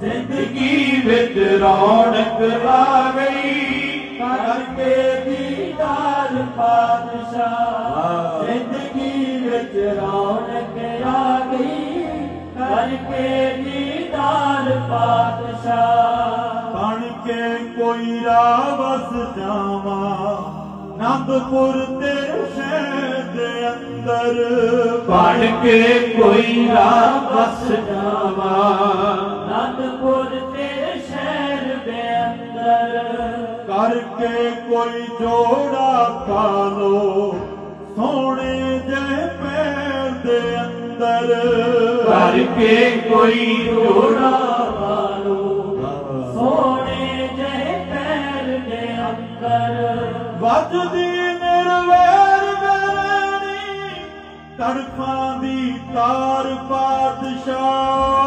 ਜ਼ਿੰਦਗੀ ਵਿੱਚ ਰੌਣਕ ਆ ਗਈ। ਕਰਕੇ ਦੀਦਾਰ ਪਾਤਸ਼ਾਹ ਜ਼ਿੰਦਗੀ ਵਿੱਚ ਰੌਣਕ ਆ ਗਈ। ਕਰਕੇ ਦੀਦਾਰ ਪਾਤਸ਼ਾਹ ਬਣ ਕੇ ਕੋਈ ਰਾਹ ਵਸ ਜਾਵਾਂ। ਨੰਦਪੁਰ ਤੇਰੇ ਸ਼ਹਿਰ ਦੇ ਅੰਦਰ। ਬਣ ਕੇ ਕੋਈ ਰਾਹ ਬਸ ਜਾਵਾ। ਕਰਕੇ ਕੋਈ ਜੋੜਾ ਪਾ ਲੋ ਸੋਹਣੇ ਜੇ ਪੈਰ ਦੇ ਅੰਦਰ। ਕਰਕੇ ਕੋਈ ਜੋੜਾ ਵਾਲੋ ਸੋਹਣੇ ਜਿਹੇ ਪੈਰ ਦੇ ਅੰਦਰ। ਵੱਜਦੀ ਨਿਰਵੈਰ ਮੇਰੀ ਤੜਫਾਂ ਦੀ ਤਾਰ ਪਾਤਸ਼ਾਹ।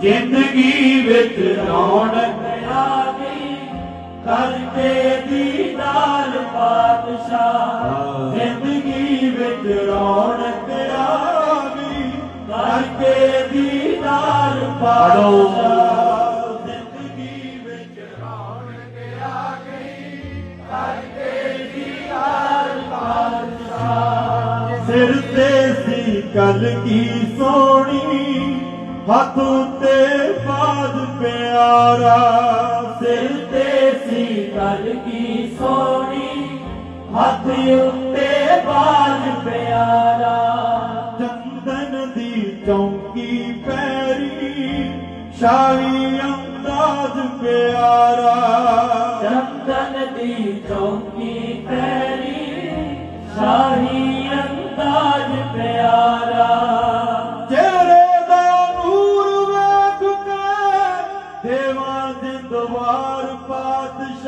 ਜ਼ਿੰਦਗੀ ਵਿੱਚ ਰੌਣਕ ਆ ਗਈ। ਕਰਕੇ ਦੀਦਾਰ ਪਾਤਸ਼ਾਹ ਜ਼ਿੰਦਗੀ ਵਿੱਚ ਰੌਣਕ ਆ ਗਈ। ਕਰਕੇ ਦੀਦਾਰ ਪਾਤਸ਼ਾਹ ਜ਼ਿੰਦਗੀ ਵਿੱਚ ਰੌਣਕ ਆ ਗਈ। ਕਰਕੇ ਦੀਦਾਰ ਪਾਤਸ਼ਾਹ ਸਿਰ ਤੇ ਸੀ ਕਲ ਕੀ ਸੋਣੀ ਹੱਥ ਉੱਤੇ ਬਾਜ ਪਿਆਰਾ, ਸਿਰ ਤੇ ਸੀ ਕਲ ਕੀ ਸੋਣੀ ਹੱਥ ਉੱਤੇ ਬਾਜ ਪਿਆਰਾ। ਚੰਦਨ ਦੀ ਚੌਂਕੀ ਪੈਰੀ, ਸ਼ਾਹੀ ਅੰਦਾਜ਼ ਪਿਆਰਾ।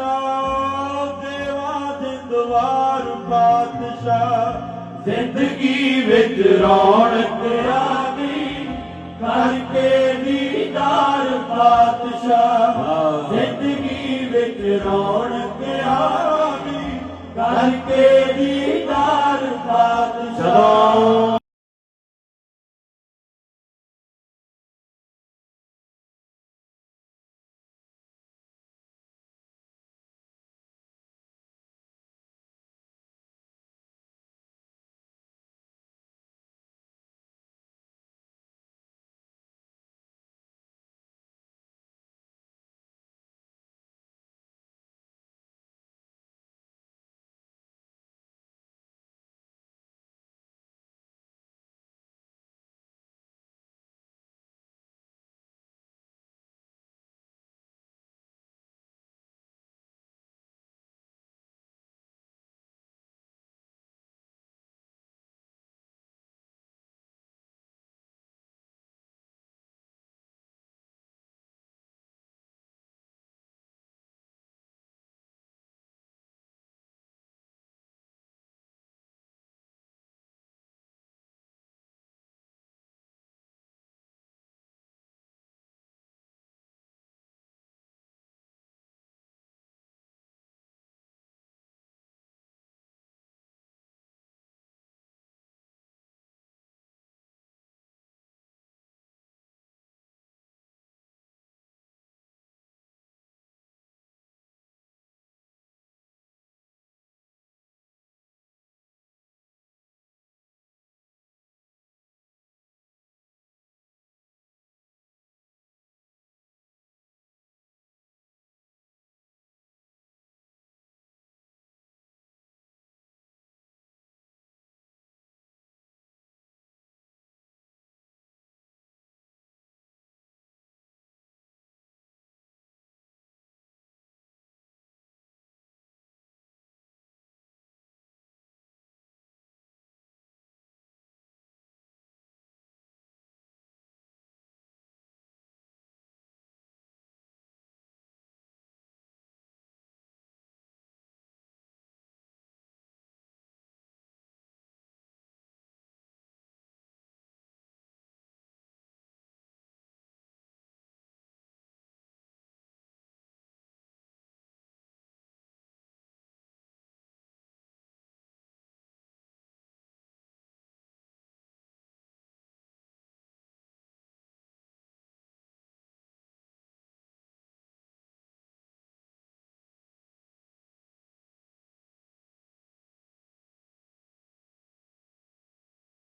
ਪਾਤਸ਼ਾਹ ਦੇਵਾਂ ਜਿੰਦਵਾਰ ਪਾਤਸ਼ਾਹ। ਜ਼ਿੰਦਗੀ ਵਿੱਚ ਰੌਣਕ ਆ ਗਈ ਕਰਕੇ ਦੀਦਾਰ ਪਾਤਸ਼ਾਹ। ਜ਼ਿੰਦਗੀ ਵਿੱਚ ਰੌਣਕ ਆ ਗਈ ਕਰਕੇ ਦੀਦਾਰ